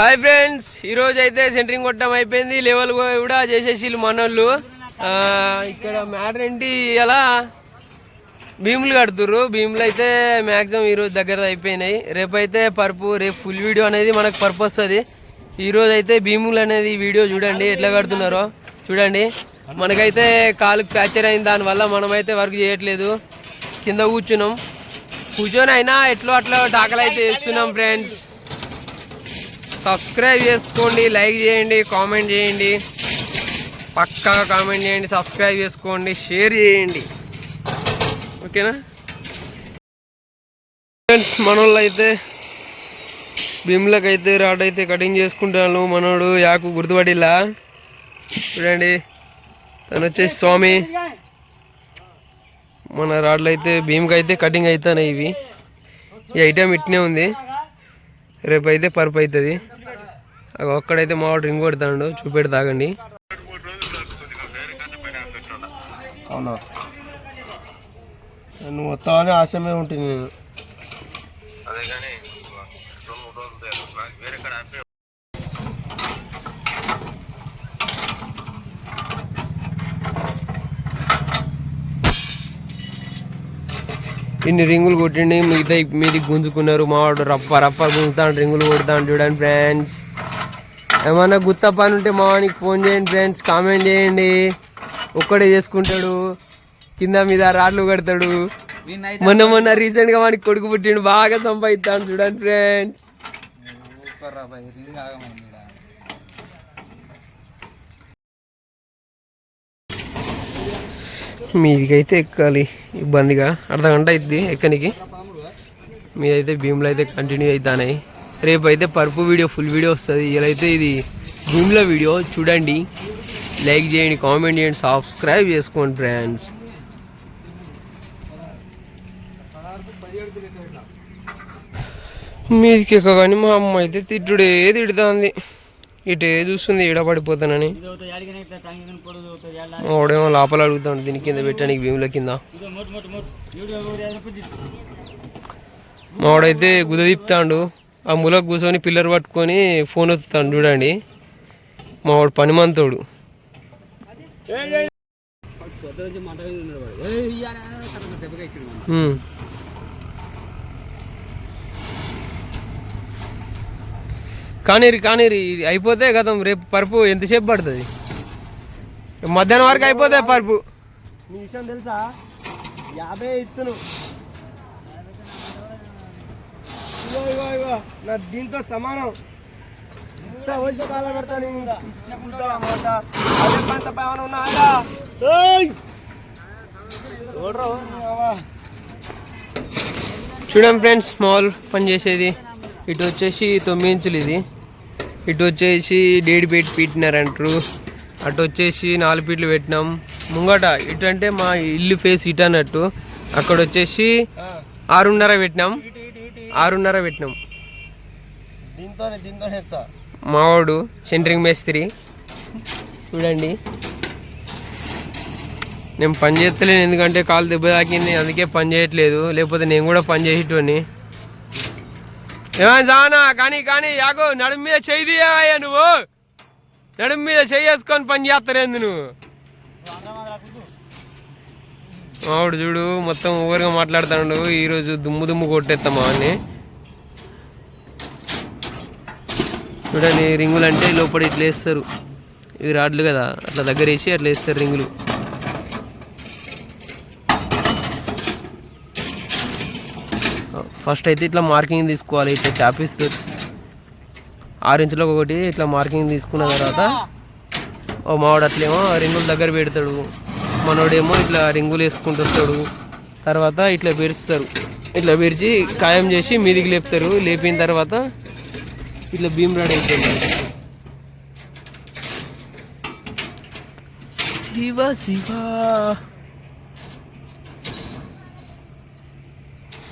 Hi friends ఈ అయితే centering కొట్టడం అయిపోయింది. లెవెల్ కూడా చేసేసి మనోళ్ళు. ఇక్కడ మ్యాటర్ ఏంటి అలా భీములు కడుతుర్రు. భీములు అయితే మ్యాక్సిమం ఈ రోజు దగ్గర అయిపోయినాయి. రేపు అయితే పరుపు రేపు ఫుల్ వీడియో అనేది మనకు పర్పస్ వస్తుంది. ఈ అయితే భీములు అనేది వీడియో చూడండి ఎట్లా కడుతున్నారో చూడండి. మనకైతే కాలుకి ఫ్రాక్చర్ అయింది దానివల్ల మనమైతే వర్క్ చేయట్లేదు. కింద కూర్చున్నాం. కూర్చొని అయినా ఎట్లో అట్లా టాకలు అయితే వేస్తున్నాం ఫ్రెండ్స్. సబ్స్క్రైబ్ చేసుకోండి లైక్ చేయండి కామెంట్ చేయండి. పక్కా కామెంట్ చేయండి సబ్స్క్రైబ్ చేసుకోండి షేర్ చేయండి. ఓకేనా? ఫ్రెండ్స్ మనోళ్ళు అయితే భీములకు అయితే రాడ్ అయితే కటింగ్ చేసుకుంటాను మనోడు యాకు గుర్తుపడిలా చూడండి. తను వచ్చేసి స్వామి. మన రాడ్లు అయితే భీమ్కి అయితే కటింగ్ అవుతాయి ఇవి. ఈ ఐటెం ఇట్నే ఉంది. రేపు అయితే పరుపు అవుతుంది ఒక్కడైతే మా వాడు రింగ్ కొడతాడు చూపెడు తాగండి. అవునా? నువ్వు వస్తావని ఆశమే ఉంటుంది నేను. ఇన్ని రింగులు కొట్టిండి మిగతా మీది గుంజుకున్నారు. మా వాడు రప్ప రప్ప గుంజుతాడు రింగులు కొడతాడు చూడండి ఫ్రెండ్స్ ఏమన్నా గుత్త పని ఉంటే మా వానికి ఫోన్ చేయండి ఫ్రెండ్స్ కామెంట్ చేయండి. ఒక్కడే చేసుకుంటాడు. కింద మీద రాడ్లు కడతాడు. మొన్న మొన్న రీసెంట్గా వానికి కొడుకు పుట్టిండు బాగా సంపాదిస్తాను చూడండి ఫ్రెండ్స్. మీదికైతే ఎక్కాలి ఇబ్బందిగా. అర్ధ గంట అయింది ఎక్కనికి. మీదైతే భీములు అయితే కంటిన్యూ అవుతానాయి రేపు అయితే పరుపు వీడియో ఫుల్ వీడియో వస్తుంది. ఇలా అయితే ఇది భీముల వీడియో. చూడండి. లైక్ చేయండి కామెంట్ చేయండి సబ్స్క్రైబ్ చేసుకోండి ఫ్రెండ్స్. మీదికి ఎక్కగాని మా అమ్మ అయితే తిట్టుడే తిడుతుంది. ఇటే చూస్తుంది ఈడ పడిపోతానని. వాడేమో లోపల అడుగుతాడు దీని కింద పెట్టడానికి భీముల కింద. మావాడైతే గుదదీప్తాడు ఆ ములకు కూర్చొని పిల్లర్ పట్టుకొని ఫోన్ వస్తాను చూడండి. మావాడు పనిమంతోడు. ఉమ్. కానీరి కానీరి అయిపోతే గతం రేపు పరుపు ఎంతసేపు పడుతుంది? మధ్యాహ్నం వరకు అయిపోతే పరుపు. తెలుసా? యాభై ఇస్తును ఇగో ఇగో ఇగో నా దీంతో సమానం ఇంత వయసు కాలం పెడతా నేను ఇంత మాట. అదే పంట పైన ఉన్నాయా ఏయ్! చూడరా, నువ్వా? చూడండి ఫ్రెండ్స్ స్మాల్ పని చేసేది. ఇటు వచ్చేసి తొమ్మిది ఇంచులు ఇది. ఇటు వచ్చేసి డేడి పెట్టి పెట్టినారంటారు అటు వచ్చేసి నాలుగు ఫీట్లు పెట్టినాం. ముంగట ఇటు అంటే మా ఇల్లు ఫేస్ ఇటు అన్నట్టు. అక్కడ వచ్చేసి ఆ, ఆరున్నర పెట్టినాం. ఆరున్నర పెట్టినాం. దీంతోనే దీంతోనే చెప్తా. మావాడు సెంటరింగ్ మేస్త్రి. చూడండి. నేను పని చేస్తలేను ఎందుకంటే కాలు దెబ్బ తాకింది అందుకే పని చేయట్లేదు. లేకపోతే నేను కూడా పని చేసేటోని ఏమైనా జానా కానీ కానీ యాగో నడుము మీద చేయి తీయవయ్యా నువ్వు. నడుము మీద చెయ్యి వేసుకొని పని చేస్తారేంది నువ్వు. మావాడు చూడు మొత్తం ఊరుగా మాట్లాడుతున్నాడు. ఈరోజు దుమ్ము దుమ్ము కొట్టేస్తామా అని చూడండి రింగులు అంటే లోపల ఇట్లా వేస్తారు. ఇవి రాడ్లు కదా అట్లా దగ్గర వేసి అట్లా వేస్తారు రింగులు. ఫస్ట్ అయితే ఇట్లా మార్కింగ్ తీసుకోవాలి ఇట్లా చాపిస్తూ. ఆరు ఇంచులకు ఒకటి ఇట్లా మార్కింగ్ తీసుకున్న తర్వాత ఓ మావాడు అట్లేమో రింగులు దగ్గర పెడతాడు. మనోడేమో ఇట్లా రింగులు వేసుకుంటూ వస్తాడు. తర్వాత ఇట్లా పెరుస్తారు ఇట్లా పెరిచి ఖాయం చేసి మీదికి లేపుతారు. లేపిన తర్వాత ఇట్లా భీమ్ రాడ్ అయిపోయింది. శివ శివ.